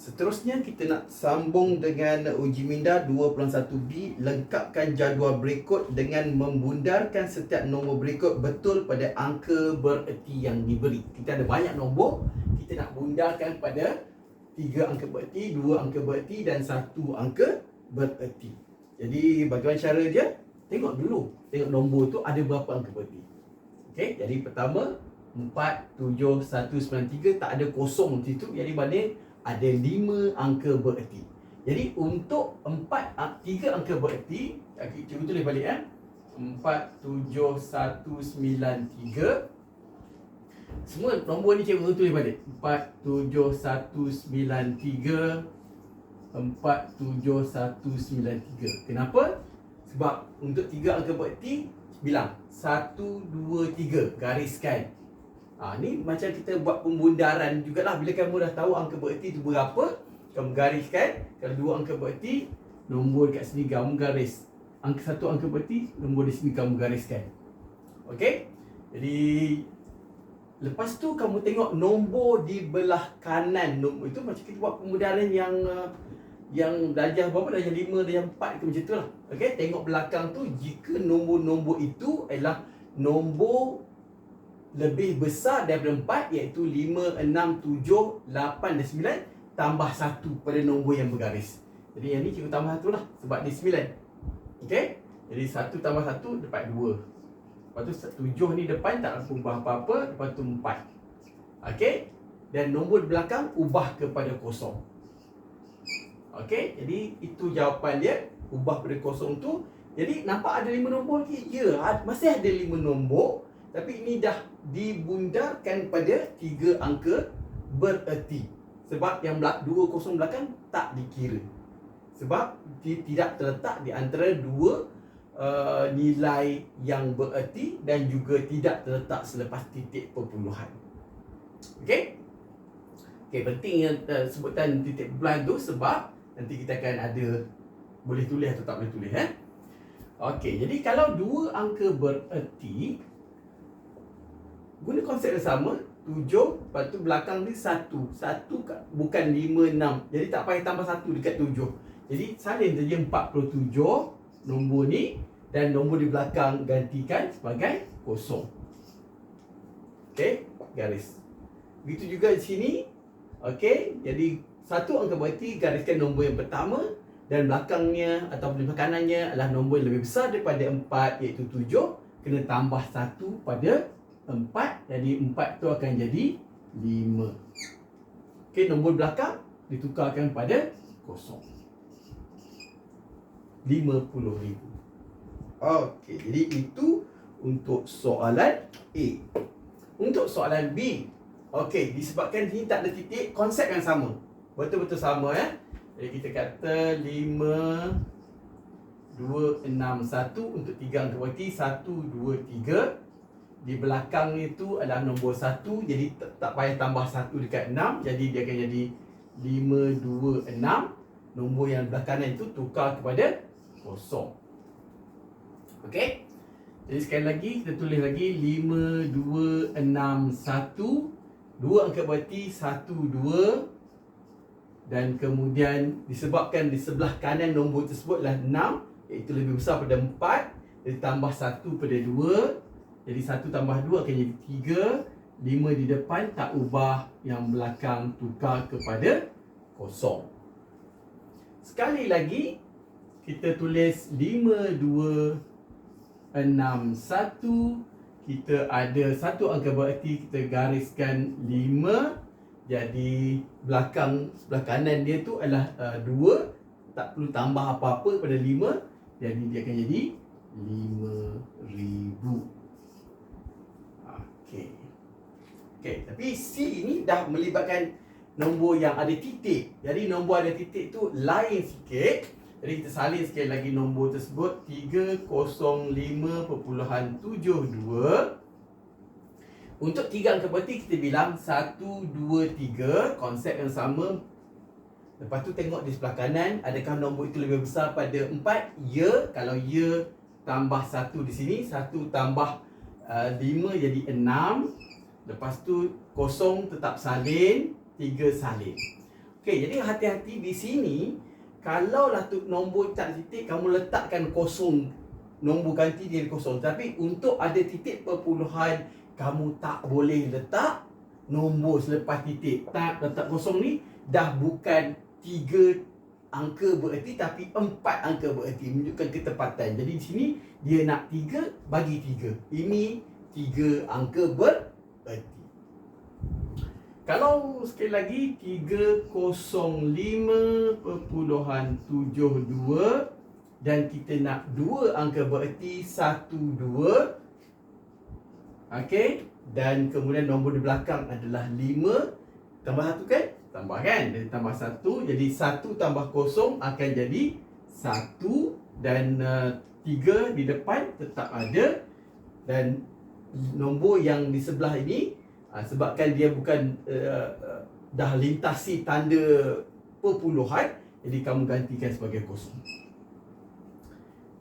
Seterusnya kita nak sambung dengan uji minda 2.1B Lengkapkan jadual berikut dengan membundarkan setiap nombor berikut betul pada angka bererti yang diberi. Kita ada banyak nombor Kita nak bundarkan pada 3 angka bererti, 2 angka bererti dan 1 angka bererti. Jadi bagaimana cara dia? Tengok dulu. Tengok nombor tu ada berapa angka bererti. Okey, jadi pertama 4, 7, 1, 9, 3 tak ada kosong di situ. Jadi mana ada 5 angka bererti. Jadi untuk 4, 3 angka bererti Cikgu tulis balik eh. 4, 7, 1, 9, 3 Semua nombor ni cikgu tulis balik. 4, 7, 1, 9, 3 4, 7, 1, 9, 3 Kenapa? Sebab untuk 3 angka bererti Bilang. 1, 2, 3 Gariskan ha, Ni macam kita buat pembundaran jugalah. Bila kamu dah tahu angka bererti tu berapa Kamu gariskan. Kalau dua angka bererti Nombor kat sini kamu garis. Angka satu angka bererti Nombor di sini kamu gariskan. Okey? Jadi Lepas tu kamu tengok nombor di belah kanan. Nombor itu macam kita buat pembundaran yang uh, yang darjah berapa? Darjah 5 darjah 4 ke macam tu lah. Okey? Tengok belakang tu jika nombor-nombor itu adalah nombor lebih besar daripada 4 iaitu 5 6 7 8 dan 9 tambah 1 pada nombor yang bergaris. Jadi yang ni cikgu tambah satu lah sebab dia 9 okey jadi 1 tambah 1 dapat 2 lepas tu 7 ni depan tak nak ubah apa-apa lepas tu 4 okey dan nombor belakang ubah kepada kosong. Okey, jadi itu jawapan dia ubah pada kosong tu. Jadi nampak ada lima nombor lagi? Ya, masih ada lima nombor tapi ini dah dibundarkan pada tiga angka bererti. Sebab yang dua kosong belakang tak dikira. Sebab dia tidak terletak di antara dua uh, nilai yang bererti dan juga tidak terletak selepas titik perpuluhan. Okey? Okey, penting yang uh, sebutan titik perpuluhan tu sebab Nanti kita akan ada boleh tulis atau tak boleh tulis eh. Okey, jadi kalau dua angka bererti guna konsep yang sama, tujuh, lepas tu belakang ni satu. Satu bukan lima, enam. Jadi tak payah tambah satu dekat tujuh. Jadi salin saja empat puluh tujuh nombor ni dan nombor di belakang gantikan sebagai kosong. Okey, garis. Begitu juga di sini. Okey, jadi satu angka berarti gariskan nombor yang pertama dan belakangnya atau di kanannya adalah nombor yang lebih besar daripada 4 iaitu 7 kena tambah satu pada 4 jadi 4 tu akan jadi 5 Okey nombor belakang ditukarkan pada kosong. 50,000 Okey jadi itu untuk soalan A. Untuk soalan B Okey disebabkan sini tak ada titik konsep yang sama. Betul-betul sama ya. Jadi kita kata 5 2 6 1 untuk 3 angka berarti 1 2 3 di belakang itu adalah nombor 1 jadi tak, tak payah tambah 1 dekat 6 jadi dia akan jadi 5 2 6 nombor yang belah kanan itu tukar kepada kosong. Okey. Jadi sekali lagi kita tulis lagi 5 2 6 1 dua angka berarti 1 2 dan kemudian disebabkan di sebelah kanan nombor tersebut adalah 6 iaitu lebih besar pada 4 jadi tambah 1 pada 2 jadi 1 tambah 2 akan jadi 3 5 di depan tak ubah yang belakang tukar kepada kosong. Sekali lagi kita tulis 5 2 6 1 kita ada satu angka berarti kita gariskan 5 jadi belakang sebelah kanan dia tu adalah uh, dua. Tak perlu tambah apa-apa pada lima. Jadi dia akan jadi lima ribu okey. Okey tapi C ini dah melibatkan nombor yang ada titik. Jadi nombor ada titik tu lain sikit. Jadi kita salin sekali lagi nombor tersebut. 305.72 untuk tiga angka berarti kita bilang satu, dua, tiga. Konsep yang sama. Lepas tu tengok di sebelah kanan Adakah nombor itu lebih besar pada empat? Ya. Kalau ya tambah satu di sini satu tambah uh, lima jadi enam Lepas tu kosong tetap salin tiga salin. Okey, jadi hati-hati di sini kalau lah tu nombor tak titik kamu letakkan kosong nombor ganti dia kosong. Tapi untuk ada titik perpuluhan kamu tak boleh letak nombor selepas titik. Tak letak kosong ni dah bukan tiga angka bererti tapi empat angka bererti. Menunjukkan ketepatan. Jadi di sini dia nak tiga bagi tiga. Ini tiga angka bererti. Kalau sekali lagi 305.72 dan kita nak dua angka bererti 12 Okey? Dan kemudian nombor di belakang adalah 5 tambah 1 kan? Tambah kan? Jadi tambah 1 jadi 1 tambah kosong akan jadi 1 dan uh, 3 di depan tetap ada. Dan nombor yang di sebelah ini ha, sebabkan dia bukan uh, uh, dah lintasi tanda perpuluhan jadi kamu gantikan sebagai kosong.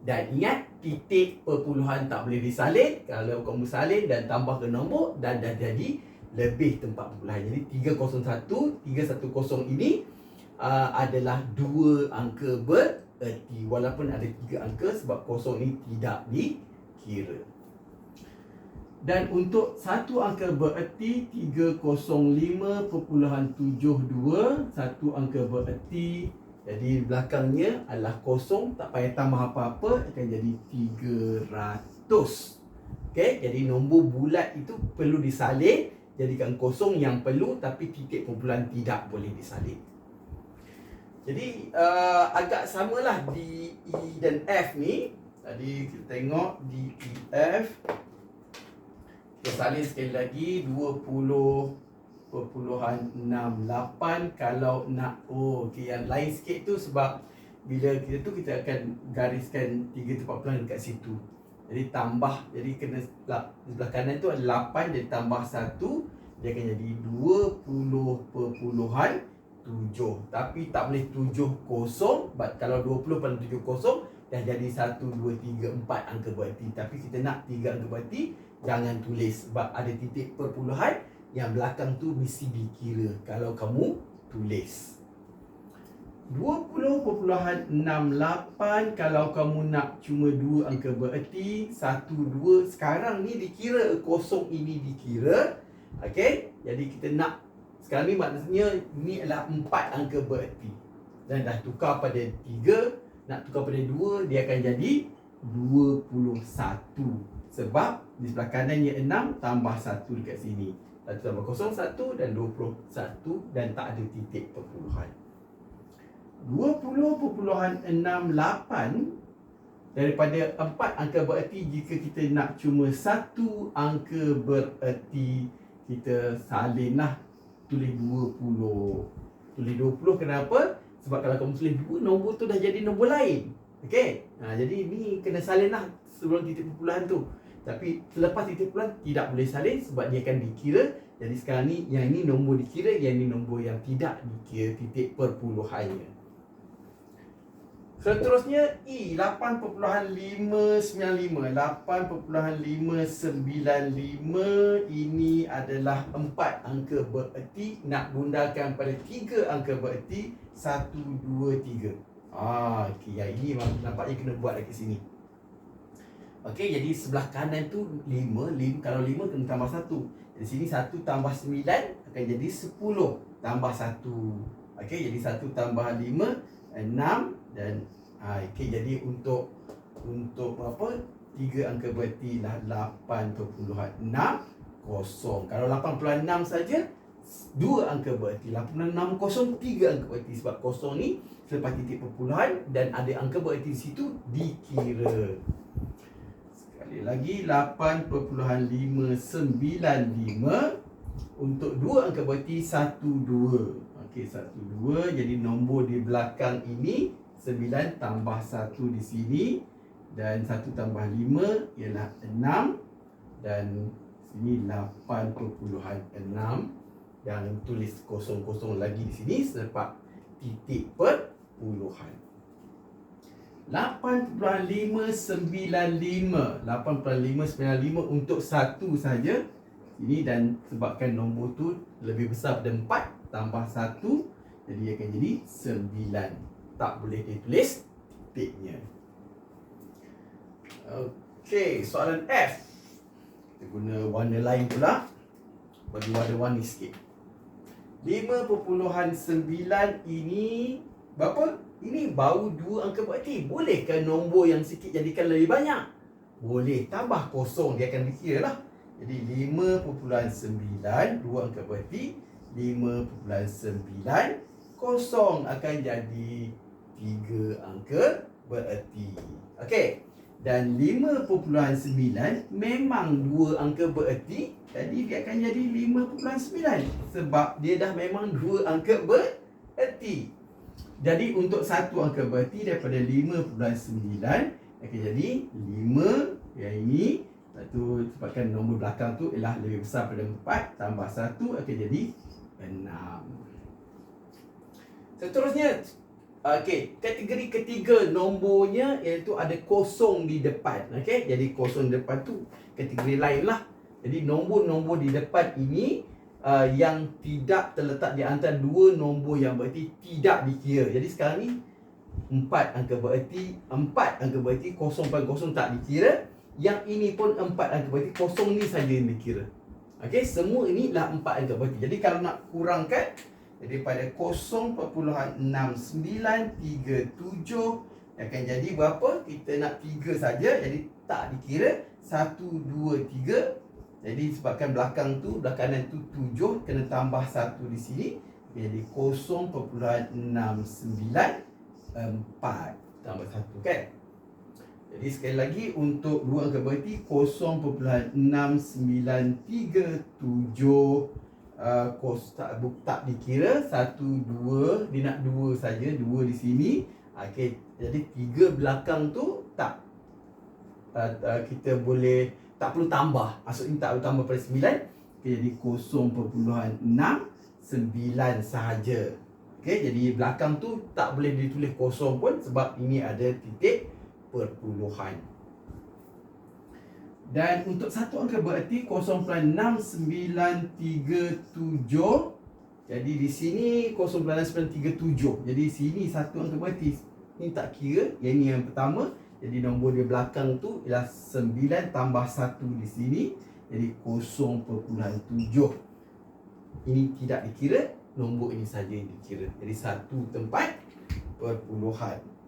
Dan ingat titik perpuluhan tak boleh disalin. Kalau kamu salin dan tambah ke nombor dan dah jadi lebih tempat perpuluhan jadi 301 310 ini uh, adalah dua angka bererti. Walaupun ada tiga angka sebab kosong ini tidak dikira. Dan untuk satu angka bererti 305.72 Satu angka bererti Jadi belakangnya adalah kosong Tak payah tambah apa-apa Akan jadi 300 Okay, jadi nombor bulat itu perlu disalin Jadikan kosong yang perlu Tapi titik kumpulan tidak boleh disalin Jadi uh, agak samalah di E dan F ni. Tadi kita tengok di E, F. Kita salin sekali lagi 20.68 kalau nak. Oh okey yang lain sikit tu sebab bila kita tu kita akan gariskan tiga tempat pelan dekat situ. Jadi tambah jadi kena sebelah, sebelah kanan tu ada 8 jadi tambah 1 dia akan jadi 20.7 tapi tak boleh 7 kosong but kalau 20 pada 7 kosong dah jadi 1 2 3 4 angka berarti tapi kita nak 3 angka berarti jangan tulis. Sebab ada titik perpuluhan yang belakang tu mesti dikira. Kalau kamu tulis 20.68 kalau kamu nak cuma dua angka bererti 1 2 sekarang ni dikira kosong ini dikira okey jadi kita nak sekarang ni maknanya ni adalah empat angka bererti dan dah tukar pada 3 nak tukar pada 2 dia akan jadi 21 sebab di sebelah kanan ia 6 tambah 1 dekat sini. Satu tambah kosong 1 dan 21 dan tak ada titik perpuluhan. 20.68 daripada 4 angka bererti jika kita nak cuma satu angka bererti kita salinlah tulis 20. Tulis 20 kenapa? Sebab kalau kamu tulis 2 nombor tu dah jadi nombor lain. Okey. Ha, jadi ni kena salinlah sebelum titik perpuluhan tu. Tapi selepas titik pulang tidak boleh salin sebab dia akan dikira. Jadi sekarang ni yang ini nombor dikira, yang ini nombor yang tidak dikira titik perpuluhannya. Seterusnya E 8.595 8.595 ini adalah empat angka bererti nak gundakan pada tiga angka bererti 1 2 3. Ah okey yang ini nampaknya kena buat lagi sini. Okey, jadi sebelah kanan tu 5, 5 kalau 5 kena tambah 1. Di sini 1 tambah 9 akan jadi 10 tambah 1. Okey, jadi 1 tambah 5 6 dan ha, okey jadi untuk untuk apa? 3 angka berarti lah 8.6 kosong. Kalau 86 saja dua angka berarti 86 kosong 3 angka berarti sebab kosong ni selepas titik perpuluhan dan ada angka berarti di situ dikira. Sekali lagi 8.595 untuk dua angka berarti 1 2. Okey 1 2 jadi nombor di belakang ini 9 tambah 1 di sini dan 1 tambah 5 ialah 6 dan sini 8.6 yang tulis kosong-kosong lagi di sini sebab titik perpuluhan. 8.595 8.595 untuk satu saja ini dan sebabkan nombor tu lebih besar daripada 4 tambah 1 Jadi akan jadi 9. Tak boleh ditulis titiknya. Okey, soalan F. Kita guna warna lain pula. Bagi warna-warni sikit. 5.9 ini berapa? Ini baru dua angka berarti. Bolehkah nombor yang sikit jadikan lebih banyak? Boleh. Tambah kosong dia akan dikira lah. Jadi 5.9 dua angka berarti 5.9 kosong akan jadi tiga angka bererti. Okey. Dan 5.9 memang dua angka bererti. Jadi dia akan jadi 5.9 sebab dia dah memang dua angka bererti. Jadi untuk satu angka bererti daripada 5.9 akan jadi 5 yang ini Lepas sebabkan nombor belakang tu ialah lebih besar pada 4 tambah 1 akan jadi 6. Seterusnya Okey, kategori ketiga nombornya iaitu ada kosong di depan. Okey, jadi kosong di depan tu kategori lain lah. Jadi nombor-nombor di depan ini uh, yang tidak terletak di antara dua nombor yang berarti tidak dikira. Jadi sekarang ni empat angka berarti empat angka berarti kosong pada kosong tak dikira. Yang ini pun empat angka berarti kosong ni saja yang dikira. Okey, semua ini lah empat angka berarti. Jadi kalau nak kurangkan jadi pada 0.6937 akan jadi berapa? Kita nak 3 saja jadi tak dikira 1 2 3. Jadi sebabkan belakang tu belah tu 7 kena tambah 1 di sini jadi 0.694 tambah 1 kan? Jadi sekali lagi untuk dua angka berarti 0.6937 uh, kos tak buk tak dikira. Satu dua dia nak dua saja dua di sini. Okey jadi tiga belakang tu tak uh, uh, kita boleh tak perlu tambah. Maksudnya tak perlu tambah pada sembilan. Okay, jadi kosong perpuluhan enam sembilan sahaja. Okey jadi belakang tu tak boleh ditulis kosong pun sebab ini ada titik perpuluhan dan untuk satu angka berarti 0.6937 Jadi di sini 0.6937 Jadi sini satu angka berarti Ini tak kira Yang ini yang pertama. Jadi nombor di belakang tu Ialah 9 tambah 1 di sini. Jadi 0.7 Ini tidak dikira Nombor ini saja yang dikira. Jadi satu tempat Perpuluhan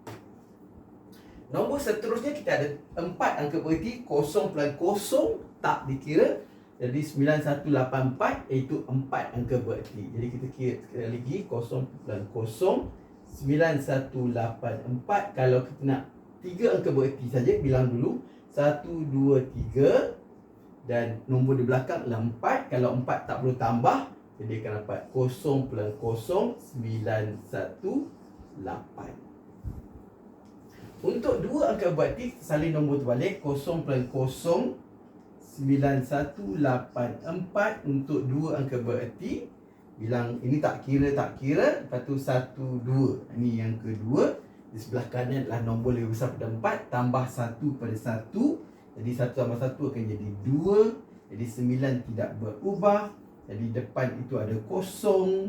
Nombor seterusnya kita ada empat angka berarti kosong pelan kosong tak dikira. Jadi 9184 iaitu empat angka berarti. Jadi kita kira sekali lagi kosong pelan kosong 9184 kalau kita nak tiga angka berarti saja bilang dulu 1 2 3 dan nombor di belakang adalah 4 kalau 4 tak perlu tambah jadi akan dapat kosong pelan kosong 918 untuk dua angka berarti salin nombor terbalik 0 plus 0 9184 untuk dua angka berarti bilang ini tak kira tak kira. Lepas tu 1 2 ini yang kedua. Di sebelah kanan adalah nombor lebih besar pada 4 tambah 1 pada 1 jadi 1 tambah 1 akan jadi 2 jadi 9 tidak berubah. Jadi depan itu ada kosong.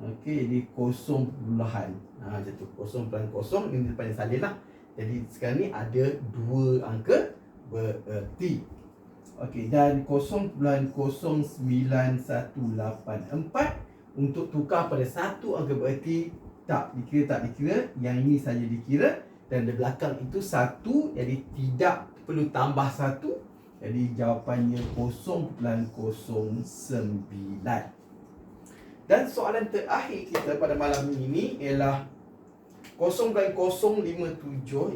Okey, jadi kosong perlahan. Ha, tu. Kosong pelan kosong. Ini depan yang salin lah. Jadi sekarang ni ada dua angka bererti. Okey dan 0.09184 untuk tukar pada satu angka bererti tak dikira tak dikira. Yang ini saja dikira. Dan di belakang itu satu jadi tidak perlu tambah satu. Jadi jawapannya 0.09 dan soalan terakhir kita pada malam ini ialah 0.057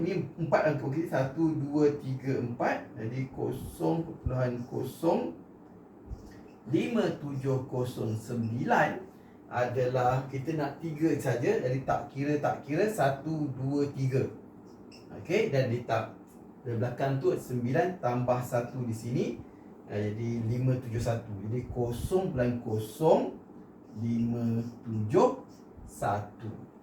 ini empat angka okey 1 2 3 4 jadi 0.05709 adalah kita nak tiga saja. Jadi tak kira tak kira 1 2 3 okey dan di di belakang tu 9 tambah 1 di sini jadi 571 jadi 0.571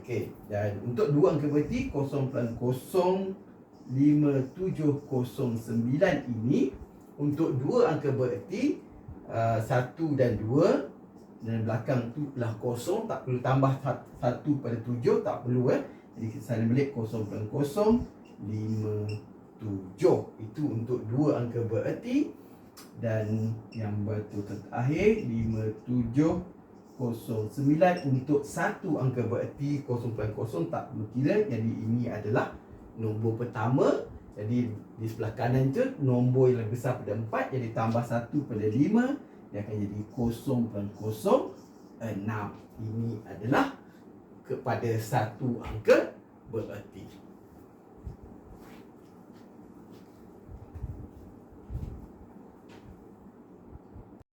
Okey, dan untuk dua angka berarti 0.05709 ini untuk dua angka berarti uh, 1 dan 2 dan belakang tu lah kosong tak perlu tambah sat- satu pada tujuh tak perlu eh. Jadi saya balik kosong dan kosong lima tujuh. Itu untuk dua angka bererti dan yang betul terakhir tujuh kosong sembilan untuk satu angka bererti kosong kosong tak perlu kira jadi ini adalah nombor pertama jadi di sebelah kanan tu nombor yang lebih besar pada 4 jadi tambah 1 pada 5 dia akan jadi 0.06. Ini adalah kepada satu angka bererti.